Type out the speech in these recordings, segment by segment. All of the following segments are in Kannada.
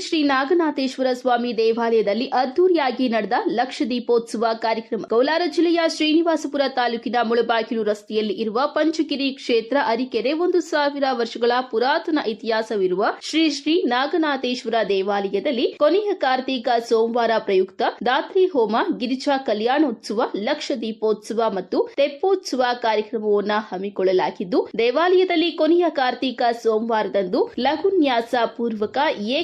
ಶ್ರೀ ನಾಗನಾಥೇಶ್ವರ ಸ್ವಾಮಿ ದೇವಾಲಯದಲ್ಲಿ ಅದ್ದೂರಿಯಾಗಿ ನಡೆದ ಲಕ್ಷ ದೀಪೋತ್ಸವ ಕಾರ್ಯಕ್ರಮ. ಕೋಲಾರ ಜಿಲ್ಲೆಯ ಶ್ರೀನಿವಾಸಪುರ ತಾಲೂಕಿನ ಮುಳಬಾಗಿಲು ರಸ್ತೆಯಲ್ಲಿ ಇರುವ ಪಂಚಗಿರಿ ಕ್ಷೇತ್ರ ಅರಿಕೆರೆ ಒಂದು ಸಾವಿರ ವರ್ಷಗಳ ಪುರಾತನ ಇತಿಹಾಸವಿರುವ ಶ್ರೀ ಶ್ರೀ ನಾಗನಾಥೇಶ್ವರ ದೇವಾಲಯದಲ್ಲಿ ಕೊನೆಯ ಕಾರ್ತಿಕ ಸೋಮವಾರ ಪ್ರಯುಕ್ತ ದಾತ್ರಿ ಹೋಮ, ಗಿರಿಜಾ ಕಲ್ಯಾಣೋತ್ಸವ, ಲಕ್ಷ ದೀಪೋತ್ಸವ ಮತ್ತು ತೆಪ್ಪೋತ್ಸವ ಕಾರ್ಯಕ್ರಮವನ್ನು ಹಮ್ಮಿಕೊಳ್ಳಲಾಗಿದ್ದು, ದೇವಾಲಯದಲ್ಲಿ ಕೊನೆಯ ಕಾರ್ತಿಕ ಸೋಮವಾರದಂದು ಲಘುನ್ಯಾಸ ಪೂರ್ವಕ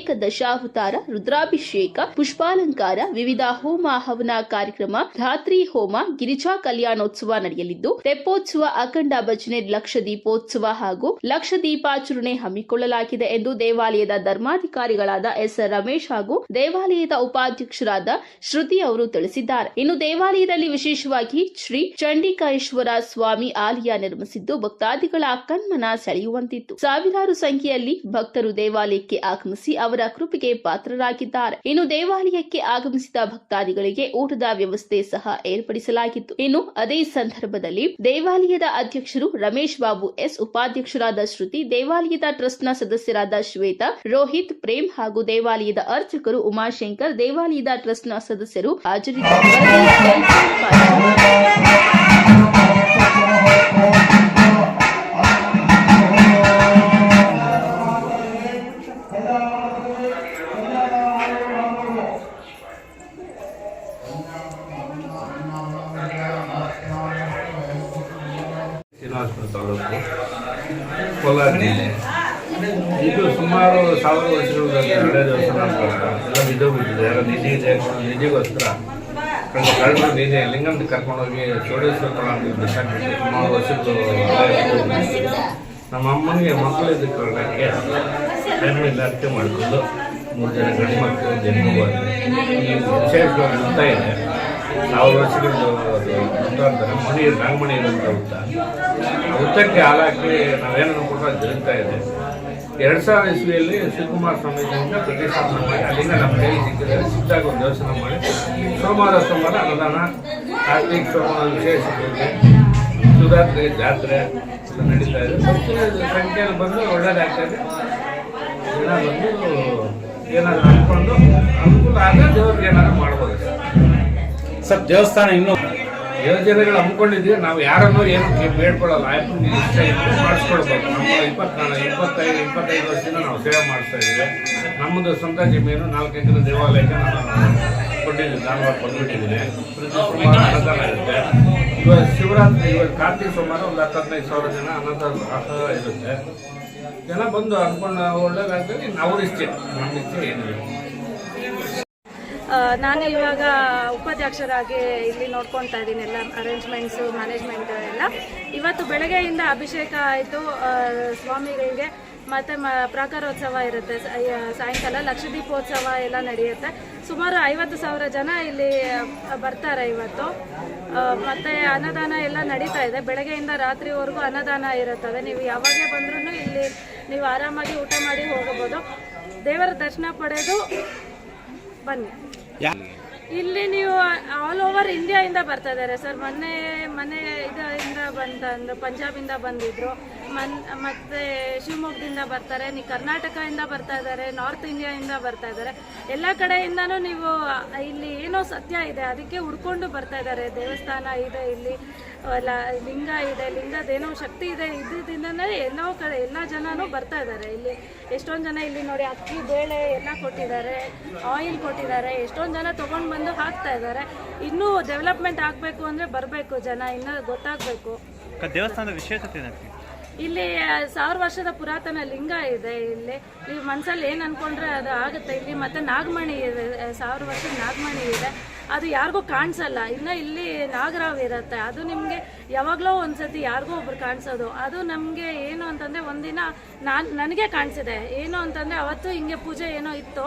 ಏಕದಶಾವತಾರ ರುದ್ರಾಭಿಷೇಕ, ಪುಷ್ಪಾಲಂಕಾರ, ವಿವಿಧ ಹೋಮ ಹವನ ಕಾರ್ಯಕ್ರಮ ರಾತ್ರಿ ಹೋಮ, ಗಿರಿಜಾ ಕಲ್ಯಾಣೋತ್ಸವ ನಡೆಯಲಿದ್ದು, ತೆಪ್ಪೋತ್ಸವ ಅಖಂಡ ಭಜನೆ, ಲಕ್ಷ ದೀಪೋತ್ಸವ ಹಾಗೂ ಲಕ್ಷ ದೀಪಾಚರಣೆ ಹಮ್ಮಿಕೊಳ್ಳಲಾಗಿದೆ ಎಂದು ದೇವಾಲಯದ ಧರ್ಮಾಧಿಕಾರಿಗಳಾದ ಎಸ್ ರಮೇಶ್ ಹಾಗೂ ದೇವಾಲಯದ ಉಪಾಧ್ಯಕ್ಷರಾದ ಶ್ರುತಿ ಅವರು ತಿಳಿಸಿದ್ದಾರೆ. ಇನ್ನು ದೇವಾಲಯದಲ್ಲಿ ವಿಶೇಷವಾಗಿ ಶ್ರೀ ಚಂಡಿಕಾಯೇಶ್ವರ ಸ್ವಾಮಿ ಆಲಯ ನಿರ್ಮಿಸಿದ್ದು, ಭಕ್ತಾದಿಗಳ ಕಣ್ಮನ ಸೆಳೆಯುವಂತಿತ್ತು. ಸಾವಿರಾರು ಸಂಖ್ಯೆಯಲ್ಲಿ ಭಕ್ತರು ದೇವಾಲಯಕ್ಕೆ ಆಗಮಿಸಿ ಅವರ ಕೃಪೆಗೆ ಪಾತ್ರರಾಗಿದ್ದಾರೆ. ಇನ್ನು ದೇವಾಲಯಕ್ಕೆ ಆಗಮಿಸಿದ ಭಕ್ತಾದಿಗಳಿಗೆ ಊಟದ ವ್ಯವಸ್ಥೆ ಸಹ ಏರ್ಪಡಿಸಲಾಗಿತ್ತು. ಇನ್ನು ಅದೇ ಸಂದರ್ಭದಲ್ಲಿ ದೇವಾಲಯದ ಅಧ್ಯಕ್ಷರು ರಮೇಶ್ ಬಾಬು, ಎಸ್ ಉಪಾಧ್ಯಕ್ಷರಾದ ಶ್ರುತಿ, ದೇವಾಲಯದ ಟ್ರಸ್ಟ್ನ ಸದಸ್ಯರಾದ ಶ್ವೇತಾ, ರೋಹಿತ್, ಪ್ರೇಮ್ ಹಾಗೂ ದೇವಾಲಯದ ಅರ್ಚಕರು ಉಮಾಶಂಕರ್, ದೇವಾಲಯದ ಟ್ರಸ್ಟ್ನ ಸದಸ್ಯರು ಹಾಜರಿದ್ದರು ಸುಮಾರು ಸಾವಿರ ವರ್ಷಗಳ ಹಳೆ ದೇವಸ್ಥಾನ ಅಂತ ಎಲ್ಲ ನಿಧಿ ಇದೆ, ನಿಧಿಗೋಸ್ಕರ ಕಳೆದ ಕಳೆದ ನಿಧಿ ಲಿಂಗಂತ ಕರ್ಕೊಂಡೋಗಿ ಚೋಡೇಶ್ವರ ಅಂತ ಸುಮಾರು ಹಳೆ ನಮ್ಮ ಅಮ್ಮನಿಗೆ ಮಕ್ಕಳು ಇದಕ್ಕೆ ಹೆಣ್ಣು ಇಲ್ಲ ಮಾಡಿಕೊಂಡು ಮೂರು ಜನ ಗಂಡು ಮಕ್ಕಳು ಜನ್ಮ ವಿಶೇಷವಾಗಿ ಹುತ್ತ ಇದೆ. ಸಾವಿರ ವರ್ಷಗಳು ಅಂತಾರೆ ಮಣಿ ನಾಗಮಣಿ ಇರುವಂಥ ಹುತ್ತ ಆ ಹುತ್ತಕ್ಕೆ ಹಾಲಾಕಿ ನಾವೇನು ಕೂಡ ಜರುಗ್ತಾ ಇದೆ ಎರಡು ಸಾವಿರ ಇಸ್ವಿಯಲ್ಲಿ ಶಿವಕುಮಾರ ಸ್ವಾಮೀಜಿಯಿಂದ ಪ್ರತಿಷ್ಠಾಪನೆ ಮಾಡಿ, ಅಲ್ಲಿಂದ ನಮ್ಮ ಕೈ ಸಿಕ್ಕಿದ್ದಾರೆ ಸಿದ್ಧಾಗ ಒಂದು ದರ್ಶನ ಮಾಡಿ. ಸೋಮವಾರ ಸೋಮವಾರ ಅನ್ನದಾನ, ಕಾರ್ತಿಕ್ ಸೋಮವಾರ ವಿಶೇಷ ಪೂಜೆ, ಶಿವರಾತ್ರಿ, ಜಾತ್ರೆ ನಡೀತಾ ಇದೆ. ಭಕ್ತರ ಸಂಖ್ಯೆಯಲ್ಲಿ ಬಂದು ಒಳ್ಳೇದಾಗ್ತದೆ ಜನ ಬಂದು ಏನಾದರೂ ಅನ್ಕೊಂಡು ಅನುಕೂಲ ಆದರೆ ದೇವ್ರಿಗೆ ಏನಾದರೂ ಮಾಡ್ಬೋದು. ಸರ್, ದೇವಸ್ಥಾನ ಇನ್ನೂ ಯೋಜನೆಗಳು ಹಮ್ಮಿಕೊಂಡಿದ್ದೀವಿ. ನಾವು ಯಾರನ್ನೂ ಏನು ಬೇಡ್ಕೊಳ್ಳಲ್ಲ. ಆಯ್ತು ಇತ್ತು ಮಾಡಿಸ್ಕೊಡ್ಬೋದು ನಮ್ಮ ಇಪ್ಪತ್ನಾಲ್ಕು ಇಪ್ಪತ್ತೈದು ಇಪ್ಪತ್ತೈದು ವರ್ಷದಿಂದ ನಾವು ಸೇವೆ ಮಾಡಿಸ್ತಾ ಇದ್ದೀವಿ. ನಮ್ಮದು ಸ್ವಂತ ಜಮೀನು ನಾಲ್ಕು ಎಕರೆ ದೇವಾಲಯಕ್ಕೆ ನಾನು ಕೊಟ್ಟಿದ್ದೀನಿ ಧಾರವಾಡ ಕೊಟ್ಬಿಟ್ಟಿದ್ದೀನಿ ಇರುತ್ತೆ. ಇವಾಗ ಶಿವರಾತ್ರಿ ಇವಾಗ ಕಾರ್ತಿಕ ಸೋಮವಾರ ಒಂದು ಹತ್ತು ಹದಿನೈದು ಸಾವಿರ ಜನ ಅನ್ನದಾನ ಇರುತ್ತೆ. ಜನ ಬಂದು ಅನ್ಕೊಂಡು ಒಳ್ಳೇದಾಗ್ತದೆ ಅವ್ರ ಇಷ್ಟೇ ನಮ್ಮ ಇಷ್ಟೇ ಆ, ನಾನು ಇವಾಗ ಉಪಾಧ್ಯಕ್ಷರಾಗಿ ಇಲ್ಲಿ ನೋಡ್ಕೊತಾ ಇದ್ದೀನಿ ಎಲ್ಲ ಅರೇಂಜ್ಮೆಂಟ್ಸು ಮ್ಯಾನೇಜ್ಮೆಂಟ್ ಎಲ್ಲ. ಇವತ್ತು ಬೆಳಗ್ಗೆಯಿಂದ ಅಭಿಷೇಕ ಆಯಿತು. ಸ್ವಾಮಿಗಳಿಗೆ ಮತ್ತು ಮ, ಪ್ರಾಕಾರೋತ್ಸವ ಇರುತ್ತೆ. ಸಾಯಂಕಾಲ ಲಕ್ಷದೀಪೋತ್ಸವ ಎಲ್ಲ ನಡೆಯುತ್ತೆ. ಸುಮಾರು ಐವತ್ತು ಸಾವಿರ ಜನ ಇಲ್ಲಿ ಬರ್ತಾರೆ ಇವತ್ತು. ಮತ್ತು ಅನ್ನದಾನ ಎಲ್ಲ ನಡೀತಾ ಇದೆ. ಬೆಳಗ್ಗೆಯಿಂದ ರಾತ್ರಿವರೆಗೂ ಅನ್ನದಾನ ಇರುತ್ತದೆ ನೀವು ಯಾವಾಗೇ ಬಂದ್ರೂ ಇಲ್ಲಿ ನೀವು ಆರಾಮಾಗಿ ಊಟ ಮಾಡಿ ಹೋಗಬಹುದು. ದೇವರ ದರ್ಶನ ಪಡೆದು ಬನ್ನಿ. ಇಲ್ಲಿ ನೀವು ಆಲ್ ಓವರ್ ಇಂಡಿಯಾ ಇಂದ ಬರ್ತಾ ಇದ್ದಾರೆ ಸರ್. ಮೊನ್ನೆ ಮನೆ ಇದರಿಂದ ಪಂಜಾಬ್ ಇಂದ ಬಂದಿದ್ರು. ಮನ್, ಮತ್ತೆ ಶಿವಮೊಗ್ಗದಿಂದ ಬರ್ತಾರೆ ನೀವು ಕರ್ನಾಟಕದಿಂದ ಬರ್ತಾ ಇದ್ದಾರೆ ನಾರ್ತ್ ಇಂಡಿಯಾಯಿಂದ ಬರ್ತಾ ಇದ್ದಾರೆ ಎಲ್ಲ ಕಡೆಯಿಂದನೂ ನೀವು ಇಲ್ಲಿ ಏನೋ ಸತ್ಯ ಇದೆ, ಅದಕ್ಕೆ ಹುಡ್ಕೊಂಡು ಬರ್ತಾ ಇದ್ದಾರೆ ದೇವಸ್ಥಾನ ಇದೆ ಇಲ್ಲಿ, ಅಲ್ಲ, ಲಿಂಗ ಇದೆ ಲಿಂಗದೇನೋ ಶಕ್ತಿ ಇದೆ ಇದ್ದಿದ್ದರಿಂದನೇ ಎಲ್ಲೋ ಕಡೆ, ಎಲ್ಲ ಜನನೂ ಬರ್ತಾ ಇದ್ದಾರೆ ಇಲ್ಲಿ ಎಷ್ಟೊಂದು ಜನ ಇಲ್ಲಿ ನೋಡಿ ಅಕ್ಕಿ, ಬೇಳೆ ಎಲ್ಲ ಕೊಟ್ಟಿದ್ದಾರೆ ಆಯಿಲ್ ಕೊಟ್ಟಿದ್ದಾರೆ, ಎಷ್ಟೊಂದು ಜನ ತೊಗೊಂಡು ಬಂದು ಹಾಕ್ತಾ ಇದ್ದಾರೆ ಇನ್ನೂ ಡೆವಲಪ್ಮೆಂಟ್ ಆಗಬೇಕು ಅಂದರೆ ಬರಬೇಕು ಜನ, ಇನ್ನೂ ಗೊತ್ತಾಗಬೇಕು. ದೇವಸ್ಥಾನದ ವಿಶೇಷತೆ ಇಲ್ಲಿ ಸಾವಿರ ವರ್ಷದ ಪುರಾತನ ಲಿಂಗ ಇದೆ ಇಲ್ಲಿ. ನೀವು ಮನಸ್ಸಲ್ಲಿ ಏನು ಅನ್ಕೊಂಡ್ರೆ ಅದು ಆಗುತ್ತೆ. ಇಲ್ಲಿ ಮತ್ತೆ ನಾಗಮಣಿ ಇದೆ. ಸಾವಿರ ವರ್ಷದ ನಾಗಮಣಿ ಇದೆ. ಅದು ಯಾರಿಗೂ ಕಾಣಿಸಲ್ಲ. ಇನ್ನು ಇಲ್ಲಿ ನಾಗರಾವ್ ಇರುತ್ತೆ. ಅದು ನಿಮಗೆ ಯಾವಾಗಲೋ ಒಂದ್ಸತಿ ಯಾರಿಗೋ ಒಬ್ರು ಕಾಣಿಸೋದು. ಅದು ನಮಗೆ ಏನು ಅಂತಂದರೆ ಒಂದಿನ ನಾನು ನನಗೆ ಕಾಣಿಸಿದೆ. ಏನು ಅಂತಂದರೆ ಅವತ್ತು ಹಿಂಗೆ ಪೂಜೆ ಏನೋ ಇತ್ತು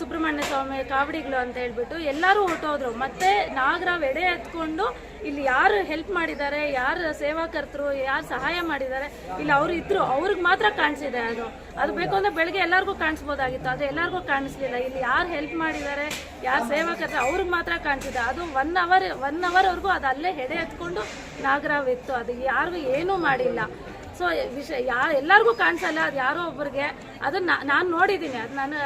ಸುಬ್ರಹ್ಮಣ್ಯ ಸ್ವಾಮಿ ಕಾವಡಿಗಳು ಅಂತ ಹೇಳ್ಬಿಟ್ಟು ಎಲ್ಲರೂ ಹೊರಟೋದ್ರು. ಮತ್ತೆ ನಾಗರಾವ್ ಎಡೆ ಎತ್ಕೊಂಡು ಇಲ್ಲಿ ಯಾರು ಹೆಲ್ಪ್ ಮಾಡಿದ್ದಾರೆ, ಯಾರು ಸೇವಾಕರ್ತರು, ಯಾರು ಸಹಾಯ ಮಾಡಿದ್ದಾರೆ, ಇಲ್ಲಿ ಅವ್ರು ಇದ್ರು, ಅವ್ರಿಗೆ ಮಾತ್ರ ಕಾಣಿಸಿದೆ ಅದು. ಅದು ಬೇಕು ಅಂದ್ರೆ ಬೆಳಗ್ಗೆ ಎಲ್ಲರಿಗೂ ಕಾಣಿಸ್ಬೋದಾಗಿತ್ತು ಅದು ಎಲ್ಲರಿಗೂ ಕಾಣಿಸ್ಲಿಲ್ಲ. ಇಲ್ಲಿ ಯಾರು ಹೆಲ್ಪ್ ಮಾಡಿದ್ದಾರೆ, ಯಾರು ಸೇವಾಕರ್ತರು, ಅವ್ರಿಗೆ ಮಾತ್ರ ಕಾಣಿಸಿದೆ. ಅದು ಒನ್ ಅವರ್ ಒನ್ ಅವರ್ವರೆಗೂ ಅದು ಅಲ್ಲೇ ಹೆಡೆ ಎತ್ಕೊಂಡು ನಾಗರಾವ್ ಇತ್ತು. ಅದು ಯಾರಿಗೂ ಏನೂ ಮಾಡಿಲ್ಲ. ಸೊ ವಿಷಯ ಯಾ ಎಲ್ಲರಿಗೂ ಕಾಣಿಸಲ್ಲ, ಅದು ಯಾರೋ ಒಬ್ಬರಿಗೆ ಅದನ್ನ ನಾನು ನೋಡಿದ್ದೀನಿ ಅದು ನಾನು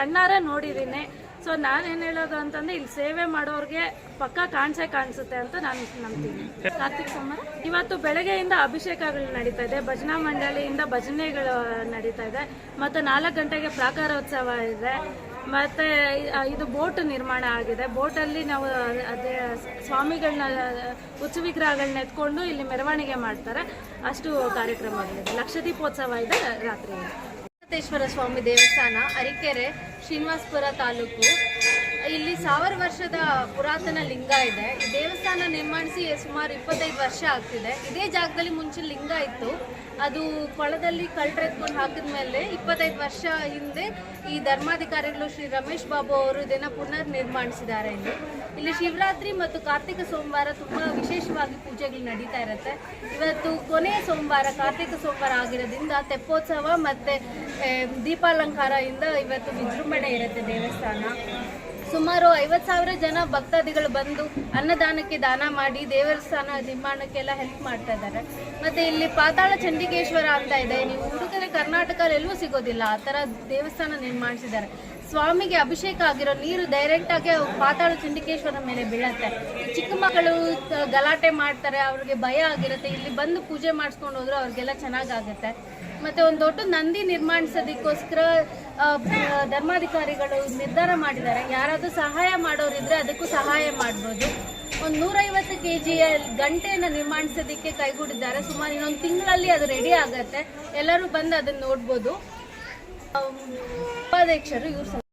ಕಣ್ಣಾರೆ ನೋಡಿದ್ದೀನಿ ಸೊ ನಾನೇನು ಹೇಳೋದು ಅಂತಂದ್ರೆ, ಇಲ್ಲಿ ಸೇವೆ ಮಾಡೋರಿಗೆ ಪಕ್ಕ ಕಾಣಿಸೇ ಕಾಣಿಸುತ್ತೆ ಅಂತ ನಾನು ನಂಬ್ತೀನಿ. ಕಾರ್ತಿಕ್ ಸೋಮವಾರ? ಇವತ್ತು ಬೆಳಗ್ಗೆಯಿಂದ ಅಭಿಷೇಕಗಳು ನಡೀತಾ ಇದೆ, ಭಜನಾ ಮಂಡಳಿಯಿಂದ ಭಜನೆಗಳು ನಡೀತಾ ಇದೆ, ಮತ್ತು ನಾಲ್ಕು ಗಂಟೆಗೆ ಪ್ರಾಕಾರೋತ್ಸವ ಇದೆ. ಮತ್ತೆ ಇದು ಬೋಟ್ ನಿರ್ಮಾಣ ಆಗಿದೆ. ಬೋಟಲ್ಲಿ ನಾವು, ಅದೇ ಸ್ವಾಮಿಗಳನ್ನ ಉಚ್ಚ ವಿಗ್ರಹಗಳನ್ನ ಎತ್ಕೊಂಡು ಇಲ್ಲಿ ಮೆರವಣಿಗೆ ಮಾಡ್ತಾರೆ. ಅಷ್ಟು ಕಾರ್ಯಕ್ರಮಗಳಿದೆ ಲಕ್ಷ ದೀಪೋತ್ಸವ ಇದೆ ರಾತ್ರಿ ಸ್ವಾಮಿ ದೇವಸ್ಥಾನ, ಅರಿಕೆರೆ, ಶ್ರೀನಿವಾಸಪುರ ತಾಲೂಕು. ಇಲ್ಲಿ ಸಾವಿರ ವರ್ಷದ ಪುರಾತನ ಲಿಂಗ ಇದೆ. ಈ ದೇವಸ್ಥಾನ ನಿರ್ಮಾಣಿಸಿ ಸುಮಾರು ಇಪ್ಪತ್ತೈದು ವರ್ಷ ಆಗ್ತಿದೆ. ಇದೇ ಜಾಗದಲ್ಲಿ ಮುಂಚೆ ಲಿಂಗ ಇತ್ತು. ಅದು ಕೊಳದಲ್ಲಿ ಕಳ್ರೆತ್ಕೊಂಡು ಹಾಕಿದ ಮೇಲೆ ಇಪ್ಪತ್ತೈದು ವರ್ಷ ಹಿಂದೆ ಈ ಧರ್ಮಾಧಿಕಾರಿಗಳು ಶ್ರೀ ರಮೇಶ್ ಬಾಬು ಅವರು ಇದನ್ನು ಪುನರ್ ನಿರ್ಮಾಣಿಸಿದ್ದಾರೆ ಇಲ್ಲಿ. ಇಲ್ಲಿ ಶಿವರಾತ್ರಿ ಮತ್ತು ಕಾರ್ತಿಕ ಸೋಮವಾರ ತುಂಬ ವಿಶೇಷವಾಗಿ ಪೂಜೆಗಳು ನಡೀತಾ ಇರುತ್ತೆ. ಇವತ್ತು ಕೊನೆಯ ಸೋಮವಾರ ಕಾರ್ತಿಕ ಸೋಮವಾರ ಆಗಿರೋದ್ರಿಂದ ತೆಪ್ಪೋತ್ಸವ ಮತ್ತು ದೀಪಾಲಂಕಾರದಿಂದ ಇವತ್ತು ವಿಜೃಂಭಣೆ ಇರುತ್ತೆ ದೇವಸ್ಥಾನ. ಸುಮಾರು ಐವತ್ತು ಸಾವಿರ ಜನ ಭಕ್ತಾದಿಗಳು ಬಂದು ಅನ್ನದಾನಕ್ಕೆ ದಾನ ಮಾಡಿ ದೇವಸ್ಥಾನ ನಿರ್ಮಾಣಕ್ಕೆಲ್ಲ ಹೆಲ್ಪ್ ಮಾಡ್ತಾ ಇದ್ದಾರೆ. ಮತ್ತೆ ಇಲ್ಲಿ ಪಾತಾಳ ಚಂಡಿಕೇಶ್ವರ ಅಂತ ಇದೆ. ನೀವು ಹುಡುಗರೆ ಕರ್ನಾಟಕದಲ್ಲಿ ಸಿಗೋದಿಲ್ಲ. ಆ ಥರ ದೇವಸ್ಥಾನ ನಿರ್ಮಾಣಿಸಿದ್ದಾರೆ. ಸ್ವಾಮಿಗೆ ಅಭಿಷೇಕ ಆಗಿರೋ ನೀರು ಡೈರೆಕ್ಟ್ ಆಗಿ ಪಾತಾಳ ಚಂಡಿಕೇಶ್ವರ ಮೇಲೆ ಬೀಳತ್ತೆ. ಚಿಕ್ಕ ಮಕ್ಕಳು ಗಲಾಟೆ ಮಾಡ್ತಾರೆ, ಅವ್ರಿಗೆ ಭಯ ಆಗಿರುತ್ತೆ. ಇಲ್ಲಿ ಬಂದು ಪೂಜೆ ಮಾಡಿಸ್ಕೊಂಡು ಹೋದ್ರೆ ಅವ್ರಿಗೆಲ್ಲ ಚೆನ್ನಾಗಾಗುತ್ತೆ. ಮತ್ತೆ ಒಂದು ದೊಡ್ಡ ನಂದಿ ನಿರ್ಮಾಣಿಸೋದಕ್ಕೋಸ್ಕರ ಧರ್ಮಾಧಿಕಾರಿಗಳು ನಿರ್ಧಾರ ಮಾಡಿದ್ದಾರೆ. ಯಾರಾದರೂ ಸಹಾಯ ಮಾಡೋರಿದ್ರೆ ಅದಕ್ಕೂ ಸಹಾಯ ಮಾಡ್ಬೋದು. ಒಂದು ನೂರೈವತ್ತು ಕೆ ಜಿಯ ಗಂಟೆಯನ್ನು ನಿರ್ಮಾಣಿಸೋದಕ್ಕೆ ಕೈಗೂಡಿದ್ದಾರೆ. ಸುಮಾರು ಇನ್ನೊಂದು ತಿಂಗಳಲ್ಲಿ ಅದು ರೆಡಿ ಆಗುತ್ತೆ. ಎಲ್ಲರೂ ಬಂದು ಅದನ್ನು ನೋಡ್ಬೋದು. ಉಪಾಧ್ಯಕ್ಷರು ಇವ್ರು